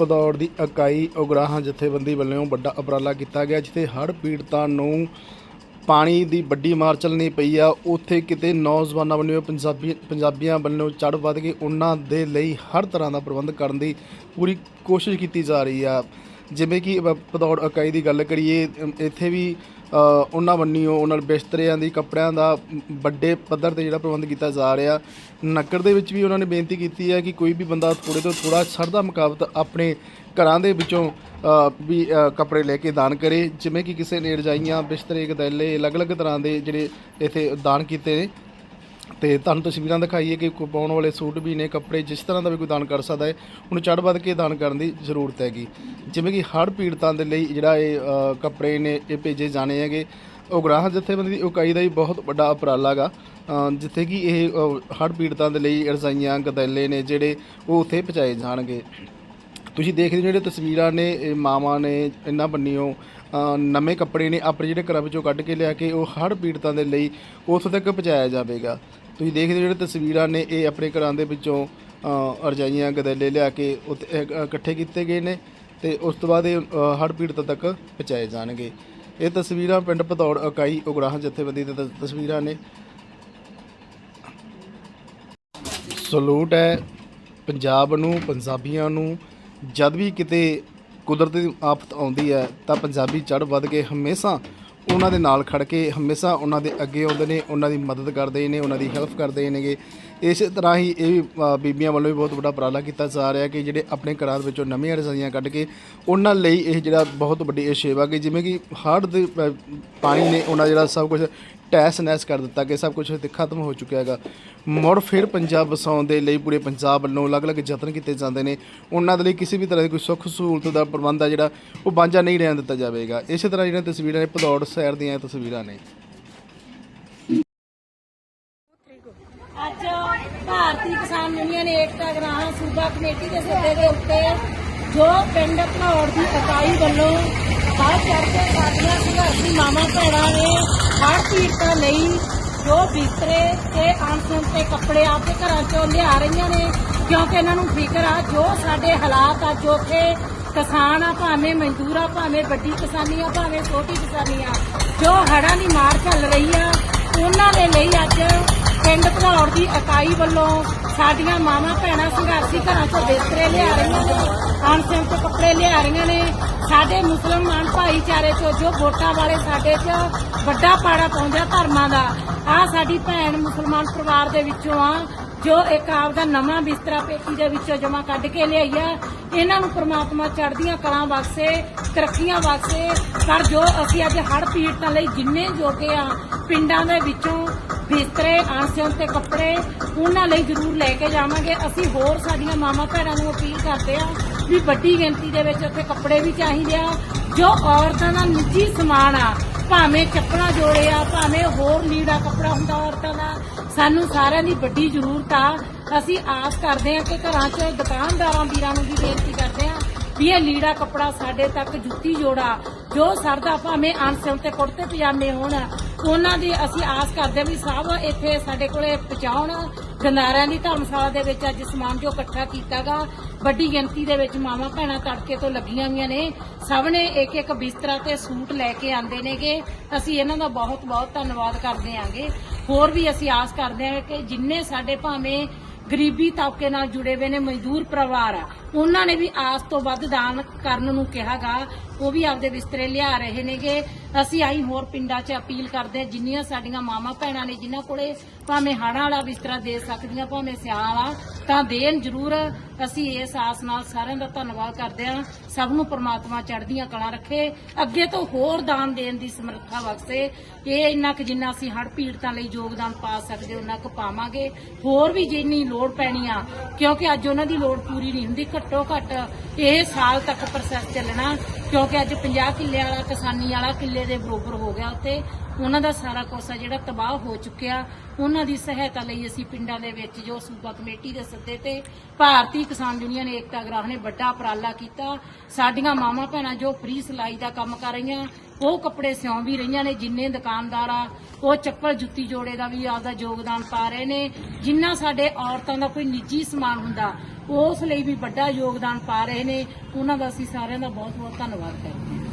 ਭਦੌੜ ਦੀ ਇਕਾਈ ਉਗਰਾਹਾਂ ਜਥੇਬੰਦੀ ਵੱਲੋਂ ਵੱਡਾ ਉਪਰਾਲਾ ਕੀਤਾ ਗਿਆ, ਜਿੱਥੇ ਹੜ੍ਹ ਪੀੜਤਾਂ ਨੂੰ ਪਾਣੀ ਦੀ ਵੱਡੀ ਮਾਰ ਚੱਲਣੀ ਪਈ ਆ। ਉੱਥੇ ਕਿਤੇ ਨੌਜਵਾਨਾਂ ਵੱਲੋਂ, ਪੰਜਾਬੀ, ਪੰਜਾਬੀਆਂ ਵੱਲੋਂ ਚੜ੍ਹ ਵੱਧ ਕੇ ਉਹਨਾਂ ਦੇ ਲਈ ਹਰ ਤਰ੍ਹਾਂ ਦਾ ਪ੍ਰਬੰਧ ਕਰਨ ਦੀ ਪੂਰੀ ਕੋਸ਼ਿਸ਼ ਕੀਤੀ ਜਾ ਰਹੀ ਆ। ਜਿਵੇਂ ਕਿ ਪਦੌੜ ਇਕਾਈ ਦੀ ਗੱਲ ਕਰੀਏ ਇੱਥੇ ਵੀ ਉਹਨਾਂ ਵੱਲੋਂ ਉਹਨਾਂ ਬਿਸਤਰਿਆਂ ਦੀ, ਕੱਪੜਿਆਂ ਦਾ ਵੱਡੇ ਪੱਧਰ ਤੇ ਜਿਹੜਾ ਪ੍ਰਬੰਧ ਕੀਤਾ ਜਾ ਰਿਹਾ। ਨੱਕੜ ਦੇ ਵਿੱਚ ਵੀ ਉਹਨਾਂ ਨੇ ਬੇਨਤੀ ਕੀਤੀ ਹੈ ਕਿ ਕੋਈ ਵੀ ਬੰਦਾ ਥੋੜੇ ਤੋਂ ਥੋੜਾ ਸਰਦਾ ਮੁਕਾਬਤ ਆਪਣੇ ਘਰਾਂ ਦੇ ਵਿੱਚੋਂ ਵੀ ਕੱਪੜੇ ਲੈ ਕੇ ਦਾਨ ਕਰੇ। ਜਿਵੇਂ ਕਿ ਕਿਸੇ ਨੇ ਰਜਾਈਆਂ ਬਿਸਤਰੇ, ਗਦੈਲੇ, ਅਲੱਗ-ਅਲੱਗ ਤਰ੍ਹਾਂ ਦੇ ਜਿਹੜੇ ਇੱਥੇ ਦਾਨ ਕੀਤੇ ਨੇ। ਤੇ ਤੁਹਾਨੂੰ ਤਸਵੀਰਾਂ ਦਿਖਾਈਏ ਕਿ ਕੋਈ ਪਾਉਣ ਵਾਲੇ ਸੂਟ ਵੀ ਨੇ ਕੱਪੜੇ ਜਿਸ ਤਰ੍ਹਾਂ ਦਾ ਵੀ ਕੋਈ ਦਾਨ ਕਰ ਸਕਦਾ ਹੈ ਉਹਨੂੰ ਚੜ੍ਹ ਵੱਧ ਕੇ ਦਾਨ ਕਰਨ ਦੀ ਜ਼ਰੂਰਤ ਹੈਗੀ। ਜਿਵੇਂ ਕਿ ਹੜ੍ਹ ਪੀੜਤਾਂ ਦੇ ਲਈ ਜਿਹੜਾ ਇਹ ਕੱਪੜੇ ਨੇ ਇਹ ਭੇਜੇ ਜਾਣੇ ਹੈਗੇ। ਉਗਰਾਹ ਜਥੇਬੰਦੀ ਦੀ ਇਕਾਈ ਦਾ ਹੀ ਬਹੁਤ ਵੱਡਾ ਉਪਰਾਲਾ ਗਾ। ਜਿੱਥੇ ਕਿ ਇਹ ਅ, ਹੜ੍ਹ ਪੀੜਤਾਂ ਦੇ ਲਈ ਰਜ਼ਾਈਆਂ ਗਦੈਲੇ ਨੇ ਜਿਹੜੇ ਉਹ ਉੱਥੇ ਪਹੁੰਚਾਏ ਜਾਣਗੇ। ਤੁਸੀਂ ਦੇਖਦੇ ਹੋ ਜਿਹੜੇ ਤਸਵੀਰਾਂ ਨੇ ਇਹ ਮਾਵਾਂ ਨੇ ਇਹਨਾਂ ਬੰਨਿਓ ਨਵੇਂ ਕੱਪੜੇ ਨੇ ਆਪਣੇ ਜਿਹੜੇ ਘਰਾਂ ਵਿੱਚੋਂ ਕੱਢ ਕੇ ਲਿਆ ਕੇ ਉਹ ਹੜ੍ਹ ਪੀੜਤਾਂ ਦੇ ਲਈ ਉੱਥੇ ਤੱਕ ਪਹੁੰਚਾਇਆ ਜਾਵੇਗਾ। ਤੁਸੀਂ ਦੇਖਦੇ ਹੋ ਜਿਹੜੇ ਤਸਵੀਰਾਂ ਨੇ ਇਹ ਆਪਣੇ ਘਰਾਂ ਦੇ ਵਿੱਚੋਂ ਰਜਾਈਆਂ ਗਦੈਲੇ ਲਿਆ ਕੇ ਉੱਥੇ ਇਕੱਠੇ ਕੀਤੇ ਗਏ ਨੇ ਤੇ ਉਸ ਤੋਂ ਬਾਅਦ ਇਹ ਅ, ਹੜ੍ਹ ਪੀੜਤਾਂ ਤੱਕ ਪਹੁੰਚਾਏ ਜਾਣਗੇ। ਇਹ ਤਸਵੀਰਾਂ ਪਿੰਡ ਭਦੌੜ ਇਕਾਈ ਉਗਰਾਹਾਂ ਜਥੇਬੰਦੀ ਦੇ ਤਸ- ਤਸਵੀਰਾਂ ਨੇ। ਸਲੂਟ ਹੈ ਪੰਜਾਬ ਨੂੰ ਪੰਜਾਬੀਆਂ ਨੂੰ ਜਦ ਵੀ ਕਿਤੇ ਕੁਦਰਤੀ ਆਫਤ ਆਉਂਦੀ ਹੈ ਤਾਂ ਪੰਜਾਬੀ ਚੜ ਵੱਧ ਕੇ ਹਮੇਸ਼ਾ ਉਹਨਾਂ ਦੇ ਨਾਲ ਖੜ ਕੇ ਹਮੇਸ਼ਾ ਉਹਨਾਂ ਦੇ ਅੱਗੇ ਆਉਂਦੇ ਨੇ ਉਹਨਾਂ ਦੀ ਮਦਦ ਕਰਦੇ ਨੇ ਉਹਨਾਂ ਦੀ ਹੈਲਪ ਕਰਦੇ ਨੇਗੇ। ਇਸੇ ਤਰ੍ਹਾਂ ਹੀ ਇਹ ਵੀ, ਬੀਬੀਆਂ ਵੱਲੋਂ ਵੀ ਬਹੁਤ ਵੱਡਾ ਉਪਰਾਲਾ ਕੀਤਾ ਜਾ ਰਿਹਾ ਕਿ ਜਿਹੜੇ ਆਪਣੇ ਘਰਾਂ ਦੇ ਵਿੱਚੋਂ ਨਵੀਆਂ ਰਜ਼ਾਈਆਂ ਕੱਢ ਕੇ ਉਹਨਾਂ ਲਈ ਇਹ ਜਿਹੜਾ ਬਹੁਤ ਵੱਡੀ ਇਹ ਸੇਵਾ ਕਿ ਜਿਵੇਂ ਕਿ ਹੜ੍ਹ ਦੇ ਪਾਣੀ ਨੇ ਉਹਨਾਂ ਜਿਹੜਾ ਸਭ ਕੁਝ ਟੈਸ ਨੈਸ ਕਰ ਦਿੱਤਾ ਕਿ ਸਭ ਕੁਝ ਤੇ ਖਤਮ ਹੋ ਚੁੱਕਿਆ ਹੈਗਾ। ਮੁੜ ਫਿਰ ਪੰਜਾਬ ਵਸਾਉਣ ਦੇ ਲਈ ਪੂਰੇ ਪੰਜਾਬ ਵੱਲੋਂ ਅਲੱਗ-ਅਲੱਗ ਯਤਨ ਕੀਤੇ ਜਾਂਦੇ ਨੇ। ਉਹਨਾਂ ਦੇ ਲਈ ਕਿਸੇ ਵੀ ਤਰ੍ਹਾਂ ਦੀ ਕੋਈ ਸੁੱਖ ਸਹੂਲਤ ਦਾ ਪ੍ਰਬੰਧ ਆ ਜਿਹੜਾ ਉਹ ਬਾਂਝਾ ਨਹੀਂ ਰਹਿਣ ਦਿੱਤਾ ਜਾਵੇਗਾ। ਇਸੇ ਤਰ੍ਹਾਂ ਜਿਹੜੀਆਂ ਤਸਵੀਰਾਂ ਨੇ ਭਦੌੜ ਸ਼ਹਿਰ ਦੀਆਂ ਇਹ ਤਸਵੀਰਾਂ ਨੇ। ਅੱਜ ਭਾਰਤੀ ਕਿਸਾਨ ਯੂਨੀਅਨ ਏਕਤਾ ਗ੍ਰਾਮ ਸੂਬਾ ਕਮੇਟੀ ਦੇ ਸੱਦੇ ਦੇ ਉੱਤੇ ਜੋ ਪਿੰਡ ਘਨੌੜ ਦੀ ਇਕਾਈ ਵੱਲੋਂ ਹਰ ਚੜ੍ਹਦੇ ਸਾਡੀਆਂ ਸੰਘਰਸ਼ੀ ਮਾਵਾਂ ਭੈਣਾਂ ਨੇ ਹਰ ਪੀੜਤਾਂ ਲਈ ਜੋ ਬਿਸਤਰੇ ਤੇ ਅਣਸੁਣ ਤੇ ਕੱਪੜੇ ਆਪਦੇ ਘਰਾਂ ਚੋਂ ਲਿਆ ਰਹੀਆਂ ਨੇ, ਕਿਉਂਕਿ ਇਹਨਾਂ ਨੂੰ ਫਿਕਰ ਆ ਜੋ ਸਾਡੇ ਹਾਲਾਤ ਆ, ਜੋ ਕਿ ਕਿਸਾਨ ਆ, ਭਾਵੇਂ ਮਜ਼ਦੂਰ ਆ, ਭਾਵੇਂ ਵੱਡੀ ਕਿਸਾਨੀ ਆ, ਭਾਵੇਂ ਛੋਟੀ ਕਿਸਾਨੀ ਆ, ਜੋ ਹੜਾਂ ਦੀ ਮਾਰ ਚੱਲ ਰਹੀ ਆ, ਉਹਨਾਂ ਦੇ ਲਈ ਅੱਜ ਪਿੰਡ ਭਦੌੜ ਦੀ ਇਕਾਈ ਵੱਲੋਂ ਸਾਡੀਆਂ ਮਾਵਾਂ, ਭੈਣਾਂ ਸੰਘਰਸ਼ੀ ਘਰਾਂ ਚੋਂ ਬਿਸਤਰੇ ਲਿਆ ਰਹੀਆਂ ਨੇ ਅਣਸਿੰਤ ਕੱਪੜੇ ਲਿਆ ਰਹੀਆਂ ਨੇ। ਸਾਡੇ ਮੁਸਲਮਾਨ ਭਾਈਚਾਰੇ ਚੋਂ ਜੋ ਵੋਟਾਂ ਵਾਲੇ ਸਾਡੇ 'ਚ ਵੱਡਾ ਪਾੜਾ ਪਾਉਂਦੇ ਧਰਮਾਂ ਦਾ ਆ ਸਾਡੀ ਭੈਣ ਮੁਸਲਮਾਨ ਪਰਿਵਾਰ ਦੇ ਵਿੱਚੋਂ ਆ। ਜੋ ਇੱਕ ਆਪਦਾ ਨਵਾਂ ਬਿਸਤਰਾ ਪੇਟੀ ਦੇ ਵਿੱਚੋਂ ਜਮਾ ਕੱਢ ਕੇ ਲਿਆਈ ਆ, ਇਹਨਾਂ ਨੂੰ ਪ੍ਰਮਾਤਮਾ ਚੜ੍ਹਦੀਆਂ ਕਲਾਂ ਵਾਸਤੇ, ਤਰੱਕੀਆਂ ਵਾਸਤੇ, ਪਰ ਜੋ ਅਸੀਂ ਅੱਜ ਹੜ ਪੀੜਤਾਂ ਲਈ ਜਿੰਨੇ ਜੋਗੇ ਆ, ਪਿੰਡਾਂ ਦੇ ਵਿੱਚੋਂ ਬਿਸਤਰੇ ਅਣਸਿਉਂ ਤੇ ਕੱਪੜੇ, ਉਹਨਾਂ ਲਈ ਜ਼ਰੂਰ ਲੈ ਕੇ ਜਾਵਾਂਗੇ। ਅਸੀਂ ਹੋਰ ਸਾਡੀਆਂ ਮਾਮਾ ਭੈਣਾਂ ਨੂੰ ਅਪੀਲ ਕਰਦੇ ਆ ਵੀ ਵੱਡੀ ਗਿਣਤੀ ਦੇ ਵਿੱਚ ਉੱਥੇ ਕੱਪੜੇ ਵੀ ਚਾਹੀਦੇ ਆ। ਜੋ ਔਰਤਾਂ ਦਾ ਨਿੱਜੀ ਸਮਾਨ ਆ ਭਾਵੇਂ ਚੱਪਲਾਂ ਜੋੜੇ ਆ, ਭਾਵੇਂ ਹੋਰ ਲੀੜਾ ਕੱਪੜਾ ਹੁੰਦਾ ਔਰਤਾਂ ਦਾ, ਸਾਨੂੰ ਸਾਰਿਆਂ ਦੀ ਵੱਡੀ ਜ਼ਰੂਰਤ ਆ। ਅਸੀਂ ਆਸ ਕਰਦੇ ਹਾਂ ਕਿ ਘਰਾਂ 'ਚ ਦੁਕਾਨਦਾਰਾਂ, ਵੀਰਾਂ ਨੂੰ ਵੀ ਬੇਨਤੀ ਕਰਦੇ ਹਾਂ ਵੀ ਇਹ ਲੀੜਾ ਕੱਪੜਾ ਸਾਡੇ ਤੱਕ ਜੁੱਤੀ ਜੋੜਾ? ਜੋ ਸਰਦਾ ਭਾਵੇਂ ਅਣਸਿਉਂ ਤੇ ਕੁੜਤੇ ਪਜਾਮੇ ਹੋਣ, ਉਹਨਾਂ ਦੀ ਅਸੀਂ ਆਸ ਕਰਦੇ ਹਾਂ ਵੀ ਸਭ ਇੱਥੇ ਸਾਡੇ ਕੋਲੇ ਪਹੁੰਚਾਉਣ। ਗੰਦਾਰਿਆਂ ਦੀ ਧਰਮਸ਼ਾਲਾ ਦੇ ਵਿੱਚ ਅੱਜ ਸਮਾਨ ਜੋ ਇਕੱਠਾ ਕੀਤਾਗਾ। ਵੱਡੀ ਗਿਣਤੀ ਦੇ ਵਿੱਚ ਮਾਵਾਂ ਭੈਣਾਂ ਤੜਕੇ ਤੋਂ ਲੱਗੀਆਂ ਹੋਈਆਂ ਨੇ। ਸਭ ਨੇ ਇੱਕ ਇੱਕ ਬਿਸਤਰਾ ਤੇ ਸੂਟ ਲੈ ਕੇ ਆਂਦੇ ਨੇਗੇ। ਅਸੀਂ ਇਹਨਾਂ ਦਾ ਬਹੁਤ ਬਹੁਤ ਧੰਨਵਾਦ ਕਰਦੇ ਆਂਗੇ ਹੋਰ ਵੀ ਅਸੀਂ ਆਸ ਕਰਦੇ ਹਾਂ ਕਿ ਜਿੰਨੇ ਸਾਡੇ ਭਾਵੇਂ ਗਰੀਬੀ ਤਬਕੇ ਨਾਲ ਜੁੜੇ ਹੋਏ ਨੇ, ਮਜ਼ਦੂਰ ਪਰਿਵਾਰ ਆ। ਉਹਨਾਂ ਨੇ ਵੀ ਆਸ ਤੋਂ ਵੱਧ ਦਾਨ ਕਰਨ ਨੂੰ ਕਿਹਾਗਾ। ਉਹ ਵੀ ਆਪਦੇ ਬਿਸਤਰੇ ਲਿਆ ਰਹੇ ਨੇਗੇ। ਅਸੀਂ ਆਈ ਹੋਰ ਪਿੰਡਾਂ 'ਚ ਅਪੀਲ ਕਰਦੇ ਹਾਂ, ਜਿੰਨੀਆਂ ਸਾਡੀਆਂ ਮਾਮਾ ਭੈਣਾਂ ਨੇ, ਜਿਨ੍ਹਾਂ ਕੋਲੇ ਭਾਵੇਂ ਹੜਾਂ ਵਾਲਾ ਬਿਸਤਰਾ ਦੇ ਸਕਦੀਆਂ, ਭਾਵੇਂ ਸਿਆਲ ਵਾਲਾ, ਤਾਂ ਦੇਣ ਜ਼ਰੂਰ ਅਸੀਂ ਇਸ ਆਸ ਨਾਲ ਸਾਰਿਆਂ ਦਾ ਧੰਨਵਾਦ ਕਰਦੇ ਹਾਂ। ਸਭ ਨੂੰ ਪ੍ਰਮਾਤਮਾ ਚੜ੍ਹਦੀਆਂ ਕਲਾਂ ਰੱਖੇ। ਅੱਗੇ ਤੋਂ ਹੋਰ ਦਾਨ ਦੇਣ ਦੀ ਸਮਰੱਥਾ ਬਖਸ਼ੇ ਇਹ ਇੰਨਾ ਕੁ ਜਿੰਨਾ ਅਸੀਂ ਹੜ ਪੀੜਤਾਂ ਲਈ ਯੋਗਦਾਨ ਪਾ ਸਕਦੇ, ਉਹਨਾਂ ਕੁ ਪਾਵਾਂਗੇ। ਹੋਰ ਵੀ ਜਿੰਨੀ ਲੋੜ ਪੈਣੀ ਆ, ਕਿਉਂਕਿ ਅੱਜ ਉਹਨਾਂ ਦੀ ਲੋੜ ਪੂਰੀ ਨਹੀਂ ਹੁੰਦੀ, ਘੱਟੋ ਘੱਟ ਇਹ ਸਾਲ ਤੱਕ ਪ੍ਰੋਸੈਸ ਚੱਲਣਾ, ਕਿਉਂਕਿ ਅੱਜ 50 ਕਿੱਲੇ ਵਾਲਾ, ਕਿਸਾਨੀ ਵਾਲਾ ਕਿੱਲੇ ਦੇ ਬਰੋਬਰ ਹੋ ਗਿਆ ਉੱਤੇ। ਉਹਨਾਂ ਦਾ ਸਾਰਾ ਕੋਸਾ ਜਿਹੜਾ ਤਬਾਹ ਹੋ ਚੁੱਕਿਆ। ਉਹਨਾਂ ਦੀ ਸਹਾਇਤਾ ਲਈ ਅਸੀਂ ਪਿੰਡਾਂ ਦੇ ਵਿੱਚ ਜੋ ਸੂਬਾ ਕਮੇਟੀ ਦੇ ਸੱਦੇ ਤੇ ਭਾਰਤੀ ਕਿਸਾਨ ਯੂਨੀਅਨ ਏਕਤਾ ਗ੍ਰਾਹ ਨੇ ਵੱਡਾ ਉਪਰਾਲਾ ਕੀਤਾ। ਸਾਡੀਆਂ ਮਾਵਾਂ ਭੈਣਾਂ ਜੋ ਫ੍ਰੀ ਸਿਲਾਈ ਦਾ ਕੰਮ ਕਰ ਰਹੀਆਂ, ਉਹ ਕੱਪੜੇ ਸਿਉਂ ਵੀ ਰਹੀਆਂ ਨੇ, ਜਿੰਨੇ ਦੁਕਾਨਦਾਰ ਆ, ਉਹ ਚੱਪਲ ਜੁੱਤੀ ਜੋੜੇ ਦਾ ਵੀ ਆਪਦਾ ਯੋਗਦਾਨ ਪਾ ਰਹੇ ਨੇ। ਜਿੰਨਾ ਸਾਡੇ ਔਰਤਾਂ ਦਾ ਕੋਈ ਨਿੱਜੀ ਸਮਾਨ ਹੁੰਦਾ ਉਸ ਲਈ ਵੀ ਵੱਡਾ ਯੋਗਦਾਨ ਪਾ ਰਹੇ ਨੇ। ਉਹਨਾਂ ਦਾ ਅਸੀਂ ਸਾਰਿਆਂ ਦਾ ਬਹੁਤ ਬਹੁਤ ਧੰਨਵਾਦ ਕਰਦੇ ਹਾਂ।